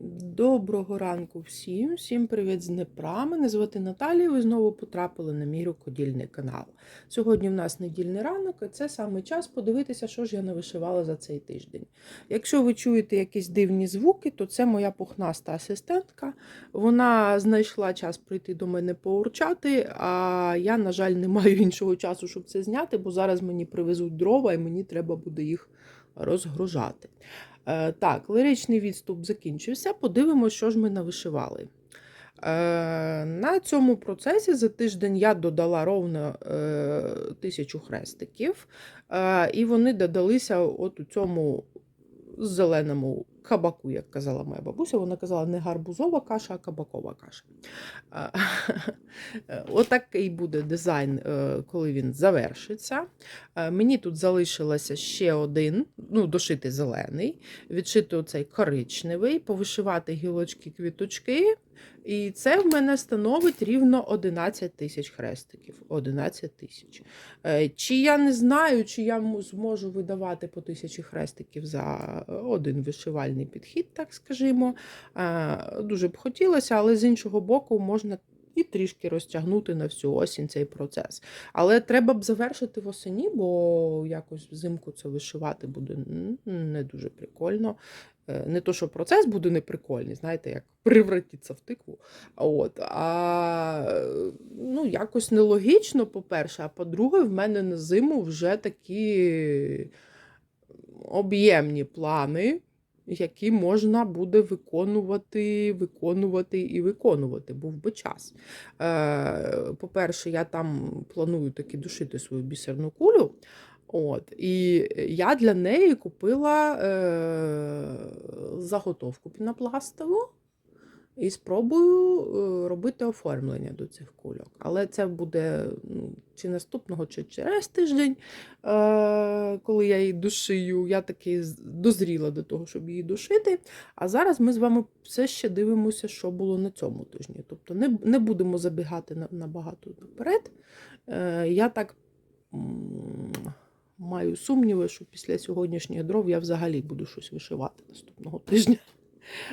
Доброго ранку всім, всім привіт з Днепра. Мене звати Наталія. Ви знову потрапили на мій рукодільний канал. Сьогодні в нас недільний ранок, і це саме час подивитися, що ж я навишивала за цей тиждень. Якщо ви чуєте якісь дивні звуки, то це моя пухнаста асистентка. Вона знайшла час прийти до мене поурчати, а я, на жаль, не маю іншого часу, щоб це зняти, бо зараз мені привезуть дрова і мені треба буде їх розгружати. Е, Так, лиричний відступ закінчився. Подивимося, що ж ми навишивали. Е, На цьому процесі за тиждень я додала ровно е, тисячу хрестиків, е, і вони додалися от у цьому зеленому кабаку, як казала моя бабуся. Вона казала не гарбузова каша, а кабакова каша. Е, Отакий буде дизайн, е, коли він завершиться. Е, Мені тут залишилося ще один, ну, дошити зелений, відшити оцей коричневий, повишивати гілочки квіточки. І це в мене становить рівно 11 тисяч хрестиків. 11 тисяч. Чи я не знаю, чи я зможу видавати по тисячі хрестиків за один вишивальний підхід, так скажімо. Е, Дуже б хотілося, але з іншого боку, можна і трішки розтягнути на всю осінь цей процес. Але треба б завершити восені, бо якось взимку це вишивати буде не дуже прикольно. Е, Не то, що процес буде неприкольний, знаєте, як превратиться в тикву. От, а ну, якось нелогічно, по-перше, а по-друге, в мене на зиму вже такі об'ємні плани, які можна буде виконувати, виконувати і виконувати, був би час. Е, По-перше, я там планую таки душити свою бісерну кулю. От, і я для неї купила е, заготовку пінопластову і спробую е, робити оформлення до цих кульок. Але це буде ну, чи наступного, чи через тиждень, е, коли я її душию. Я таки дозріла до того, щоб її душити. А зараз ми з вами все ще дивимося, що було на цьому тижні. Тобто не, не будемо забігати на- набагато наперед. Е, я так. Маю сумніви, що після сьогоднішніх дров я взагалі буду щось вишивати наступного тижня.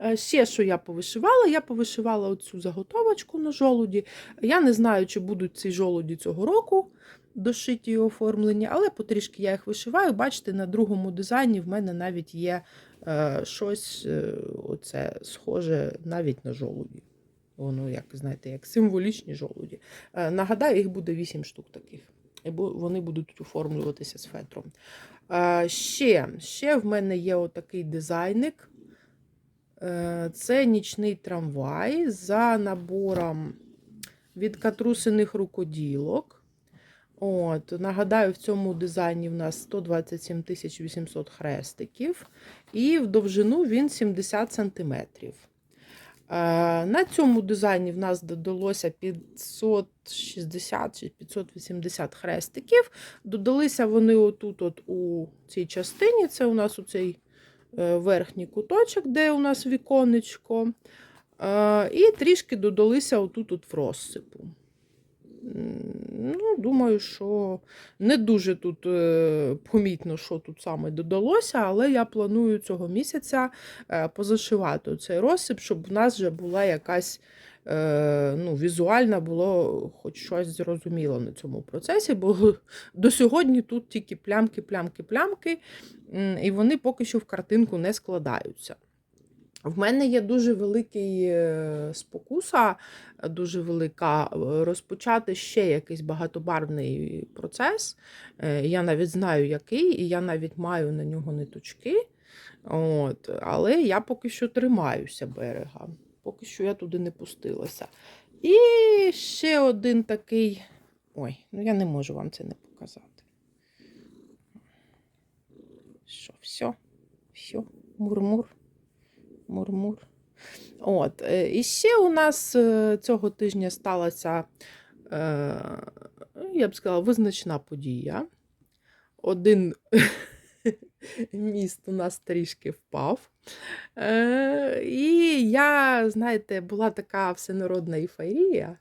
Е, Ще що я повишивала, я повишивала оцю заготовочку на жолуді. Я не знаю, чи будуть ці жолуді цього року дошиті і оформлені, але потрішки я їх вишиваю. Бачите, на другому дизайні в мене навіть є е, щось е, оце схоже навіть на жолуді. Воно, як знаєте, як символічні жолуді. Нагадаю, їх буде 8 штук таких. І вони будуть оформлюватися з фетром. Ще, ще в мене є отакий дизайник. Е, Це нічний трамвай за набором від катрусиних рукоділок. От, нагадаю, в цьому дизайні в нас 127 800 хрестиків, і в довжину він 70 см. На цьому дизайні в нас додалося 560 чи 580 хрестиків. Додалися вони отут, от у цій частині. Це у нас у цей е, верхній куточок, де у нас віконечко. Е, І трішки додалися отут от в розсипу. Ну, думаю, що не дуже тут е, помітно, що тут саме додалося, але я планую цього місяця е, позашивати цей розсип, щоб в нас вже була якась е, ну, візуальна було хоч щось зрозуміло на цьому процесі, бо до сьогодні тут тільки плямки, плямки, плямки, і вони поки що в картинку не складаються. В мене є дуже великий е, спокуса, е, дуже велика е, розпочати ще якийсь багатобарвний процес. Е, Я навіть знаю, який, і я навіть маю на нього ниточки. От, але я поки що тримаюся берега. Поки що я туди не пустилася. І ще один такий. Ой, ну я не можу вам це не показати. Що, все? Все, мур-мур. Мур-мур. От. е, І ще у нас е, цього тижня сталася, е, я б сказала, визначна подія. Один міст у нас трішки впав. Е, І я, знаєте, була така всенародна ейфорія.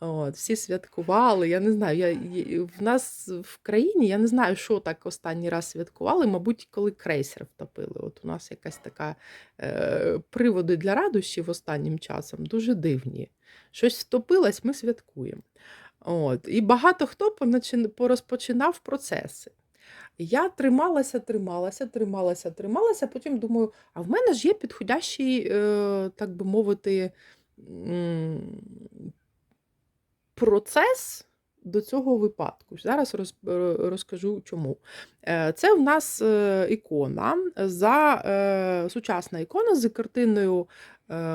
От, всі святкували. Я не знаю, я, в нас в країні я не знаю, що так останній раз святкували. Мабуть, коли крейсер втопили. От у нас якась така е, приводи для радощів останнім часом дуже дивні. Щось втопилось, ми святкуємо. От. І багато хто порозпочинав процеси. Я трималася, трималася, трималася, трималася. Потім думаю, а в мене ж є підходящий, е, так би мовити, процес до цього випадку. Зараз е, розкажу чому. Е, Це в нас ікона за сучасна ікона з картиною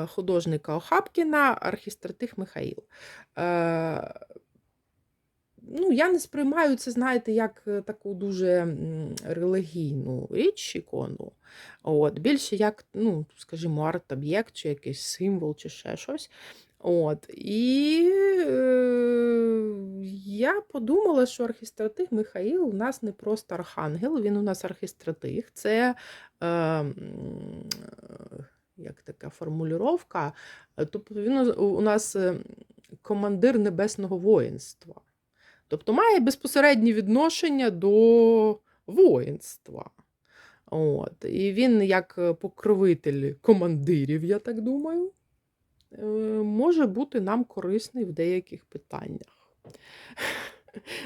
художника Охапкіна Архістратих Михаїл. Ну, я не сприймаю це, знаєте, як е, таку дуже релігійну річ, ікону. От, більше як, ну, скажімо, арт-об'єкт, чи якийсь символ, чи ще щось. От, і е, я подумала, що архістратиг Михаїл у нас не просто архангел, він у нас архістратиг. Це е, як така формулювання. Тобто він у- у нас е, командир небесного воїнства. Тобто має безпосереднє відношення до воїнства. От. І він, як е, покровитель командирів, я так думаю, е, може бути нам корисний в деяких питаннях.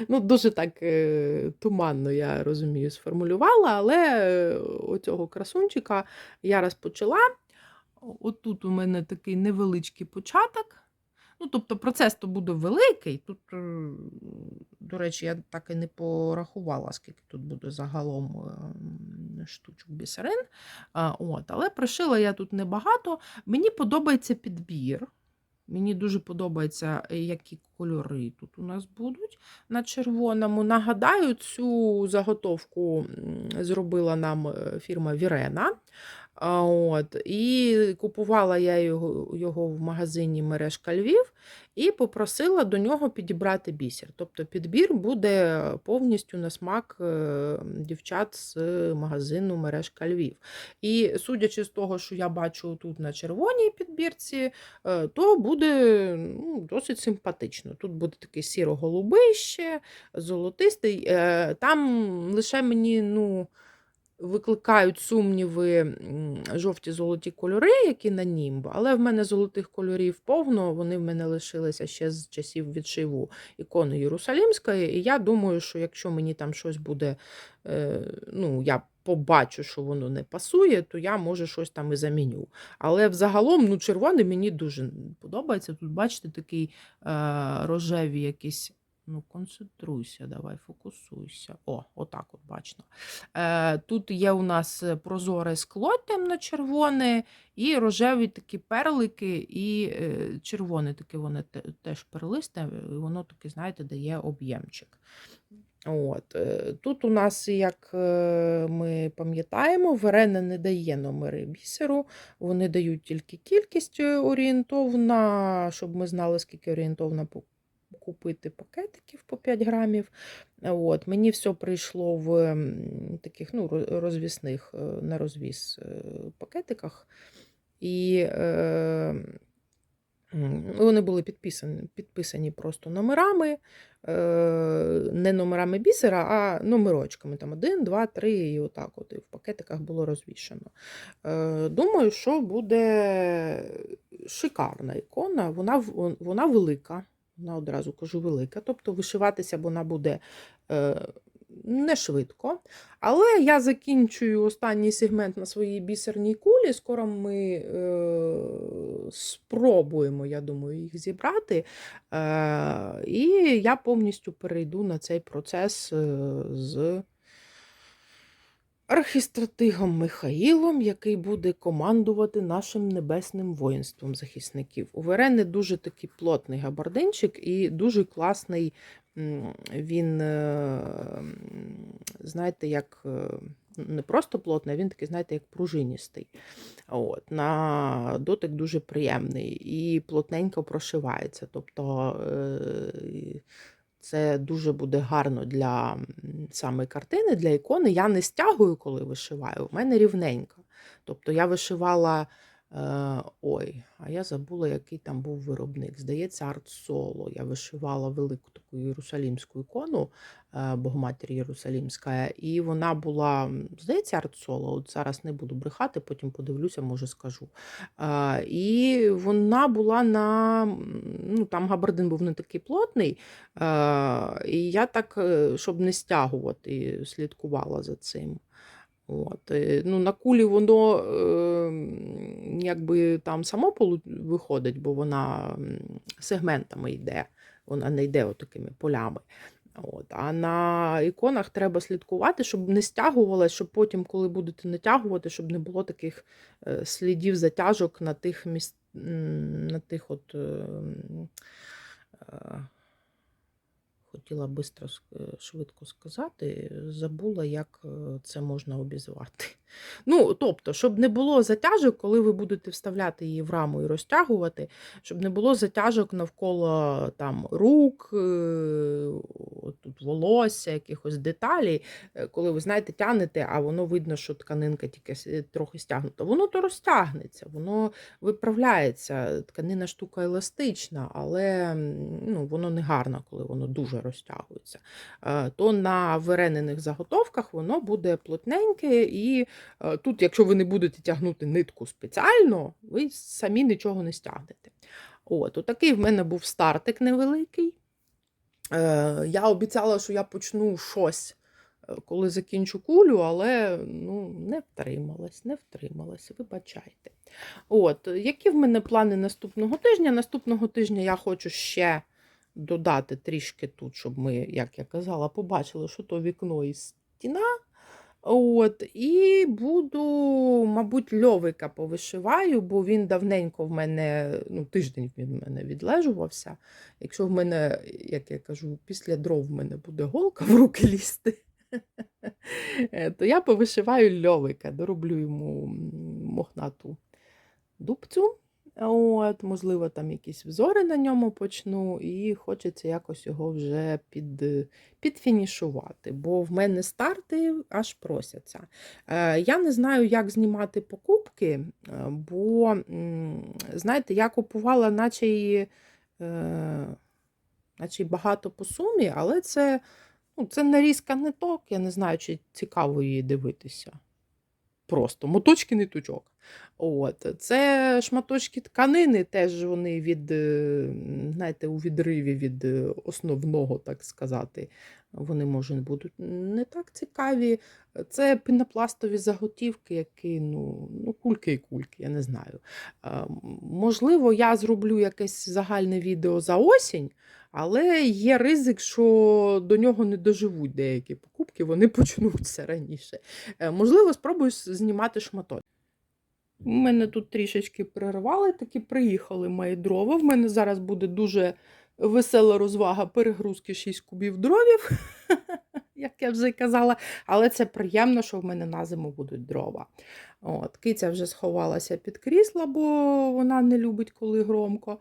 Ну, дуже так е, туманно, я розумію, сформулювала, але оцього красунчика я розпочала. Отут у мене такий невеличкий початок. Ну, тобто процес то буде великий. Тут, е, до речі, я так і не порахувала, скільки тут буде загалом е, штучок бісерин. От, але пришила я тут небагато. Мені подобається підбір. Мені дуже подобається, е, які кольори тут у нас будуть на червоному. Нагадаю, цю заготовку зробила нам фірма Вірена. От, і купувала я його, його в магазині мережка Львів і попросила до нього підібрати бісер. Тобто підбір буде повністю на смак е, дівчат з магазину мережка Львів. І судячи з того, що я бачу тут на червоній підбірці, е, то буде ну, досить симпатично. Тут буде такий сіро-голубий ще, золотистий. Е, Там лише мені, ну викликають сумніви жовті золоті кольори, які на німб, але в мене золотих кольорів повно, вони в мене лишилися ще з часів відшиву ікони Єрусалімської. І я думаю, що якщо мені там щось буде, е, ну, я побачу, що воно не пасує, то я може щось там і заміню. Але взагалом, ну, червоний мені дуже подобається. Тут, бачите, такий е, рожеві якісь. Ну, концентруйся, давай, фокусуйся. О, отак от бачно. Е, Тут є у нас е, прозоре скло темно-червоне, і рожеві такі перлики, і е, червоне таке воно те- теж перлисте, і воно таке, знаєте, дає об'ємчик. От. е, Тут у нас, як е, ми пам'ятаємо, Верена не дає номери бісеру, вони дають тільки кількість орієнтовна, щоб ми знали, скільки орієнтовна купити пакетиків по 5 грамів. От, мені все прийшло в таких ну, розвісних е, на розвіс е, пакетиках. І е, вони були підписані, підписані просто номерами, е, не номерами бісера, а номерочками. Там 1, 2, 3 і отак. От, і в пакетиках було розвішено. Е, думаю, що буде шикарна ікона. Вона, вона велика. Вона одразу кажу велика, тобто вишиватися вона буде е, не швидко. Але я закінчую останній сегмент на своїй бісерній кулі. Скоро ми е, спробуємо, я думаю, їх зібрати. Е, і я повністю перейду на цей процес е, з архістратигом Михаїлом, який буде командувати нашим небесним воїнством захисників. У Верени дуже такий плотний габардинчик і дуже класний. Він, е, знаєте, як е, не просто плотний, а він такий, знаєте, як пружиністий. От, на дотик дуже приємний і плотненько прошивається. Тобто е, це дуже буде гарно для самої картини, для ікони. Я не стягую, коли вишиваю, у мене рівненько. Тобто я вишивала ой, а я забула, який там був виробник. Здається, Арт Соло. Я вишивала велику таку єрусалімську ікону е, Богоматір Єрусалімська, і вона була, здається, Арт Соло. От зараз не буду брехати, потім подивлюся, може скажу. Е, і вона була на ну там габардин був не такий плотний. Е, і я так, е, щоб не стягувати, слідкувала за цим. От, е, ну, на кулі воно е, якби там само виходить, бо вона сегментами йде, вона не йде отакими полями. От. А на іконах треба слідкувати, щоб не стягувалось, щоб потім, коли будете натягувати, щоб не було таких е, слідів затяжок на тих міс... на тих от. е, е, Хотіла е, швидко сказати, забула, як це можна обізвати. Ну, тобто, щоб не було затяжок, коли ви будете вставляти її в раму і розтягувати, щоб не було затяжок навколо там рук, е, тут волосся, якихось деталей, е, коли ви знаєте, тягнете, а воно видно, що тканинка тільки трохи стягнута. Воно то розтягнеться, воно виправляється. Тканина штука еластична, але ну, воно не гарно, коли воно дуже розтягується. Е, То на варенених заготовках воно буде плотненьке, і е, тут, якщо ви не будете тягнути нитку спеціально, ви самі нічого не стягнете. От, отакий в мене був стартик невеликий. Е, Я обіцяла, що я почну щось, е, коли закінчу кулю, але ну, не втрималась, не втрималась, вибачайте. От, які в мене плани наступного тижня? Наступного тижня я хочу ще додати трішки тут, щоб ми, як я казала, побачили, що то вікно і стіна. От, і буду, мабуть, льовика повишиваю, бо він давненько в мене, ну, тиждень він в мене відлежувався. Якщо в мене, як я кажу, після дров в мене буде голка в руки лізти, то я повишиваю льовика, дороблю йому мохнату дубцю. От, можливо, там якісь взори на ньому почну, і хочеться якось його вже під, підфінішувати, бо в мене старти аж просяться. Е, я не знаю, як знімати покупки, е, бо, знаєте, я купувала, наче е, наче й багато по сумі, але це, ну, це нарізка ниток, я не знаю, чи цікаво її дивитися. Просто моточки ниточок. От. Це шматочки тканини, теж вони від, е, знаєте, у відриві від е, основного, так сказати. Вони, може, будуть не так цікаві. Це пінопластові заготівки, які, ну, ну, кульки і кульки, я не знаю. Е, Можливо, я зроблю якесь загальне відео за осінь, але є ризик, що до нього не доживуть деякі покупки, вони почнуться раніше. Е, Можливо, спробую знімати шматочки. У мене тут трішечки перервали, таки приїхали мої дрова. В мене зараз буде дуже весела розвага перегрузки 6 кубів дровів, як я вже казала. Але це приємно, що в мене на зиму будуть дрова. От, киця вже сховалася під крісло, бо вона не любить, коли громко.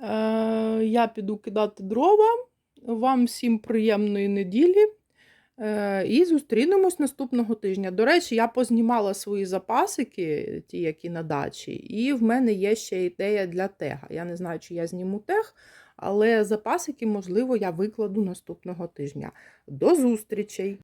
Е, я піду кидати дрова. Вам всім приємної неділі. Е, І зустрінемось наступного тижня. До речі, я познімала свої запасики, ті, які на дачі, і в мене є ще ідея для тега. Я не знаю, чи я зніму тег, але запасики, можливо, я викладу наступного тижня. До зустрічей!